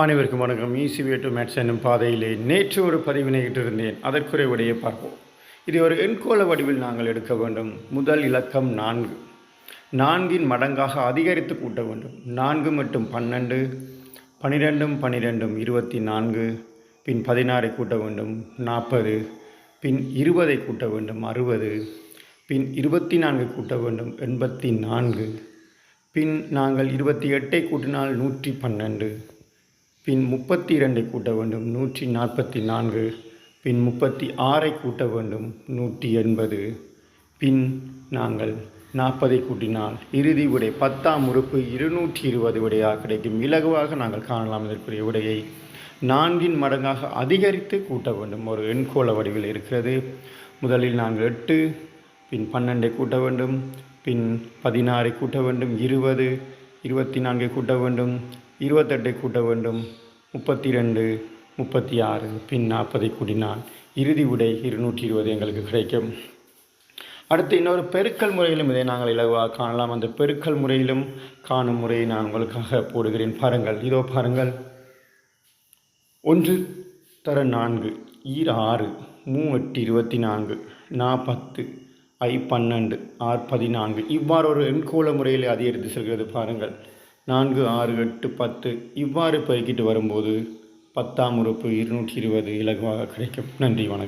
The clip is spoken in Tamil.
அனைவருக்கும் வணக்கம். ஈசி டு மேட்ஸ் என்னும் பாதையிலே நேற்று ஒரு பதிவினை இட்டிருந்தேன் அதற்குரிய விடையை பார்ப்போம். இது ஒரு எண்கோள வடிவில் நாங்கள் எடுக்க வேண்டும். முதல் இலக்கம் நான்கு. நான்கின் மடங்காக அதிகரித்து கூட்ட வேண்டும். நான்கு மட்டும் பன்னெண்டு பனிரெண்டும் பனிரெண்டும் இருபத்தி நான்கு பின் பதினாறை கூட்ட வேண்டும் நாற்பது பின் இருபதை கூட்ட வேண்டும் அறுபது பின் இருபத்தி நான்கு கூட்ட வேண்டும் எண்பத்தி நான்கு பின் நாங்கள் இருபத்தி எட்டை கூட்டினால் நூற்றி பன்னெண்டு பின் முப்பத்தி இரண்டை கூட்ட வேண்டும் நூற்றி நாற்பத்தி நான்கு பின் முப்பத்தி ஆறை கூட்ட வேண்டும் நூற்றி எண்பது. பின் நாங்கள் நாற்பதை கூட்டினால் இறுதி விடை பத்தாம் உறுப்பு இருநூற்றி இருபது விடையாக கிடைக்கும். இலகுவாக நாங்கள் காணலாம் இதற்குரிய விடையை நான்கின் மடங்காக அதிகரித்து கூட்ட வேண்டும். ஒரு எண்கோள வடிவில் இருக்கிறது. முதலில் நாங்கள் எட்டு பின் பன்னெண்டை கூட்ட வேண்டும் பின் பதினாறை கூட்ட வேண்டும் இருபது இருபத்தி நான்கை கூட்ட வேண்டும் இருபத்தெட்டை கூட்ட வேண்டும். முப்பத்தி ரெண்டு முப்பத்தி ஆறு பின் நாற்பதை கூட்டினால் இறுதி விடை இருநூற்றி இருபது எங்களுக்கு கிடைக்கும். அடுத்து இன்னொரு பெருக்கல் முறையிலும் இதை நாங்கள் இலகுவாக காணலாம். அந்த பெருக்கல் முறையிலும் காணும் முறையை நான் உங்களுக்காக போடுகிறேன். பாருங்கள் இதோ பாருங்கள். ஒன்று தர நான்கு ஈர் ஆறு மூ எட்டு இருபத்தி நான்கு நா பத்து ஐ பன்னெண்டு ஆர் பதினான்கு. இவ்வாறு ஒரு எண்கோள முறையில் அதிகரித்து செல்கிறது. பாருங்கள். நான்கு ஆறு எட்டு பத்து இவ்வாறு பெருக்கிட்டு வரும்போது பத்தாம் உறுப்பு இருநூற்றி இருபது இலகுவாக கிடைக்கும். நன்றி வணக்கம்.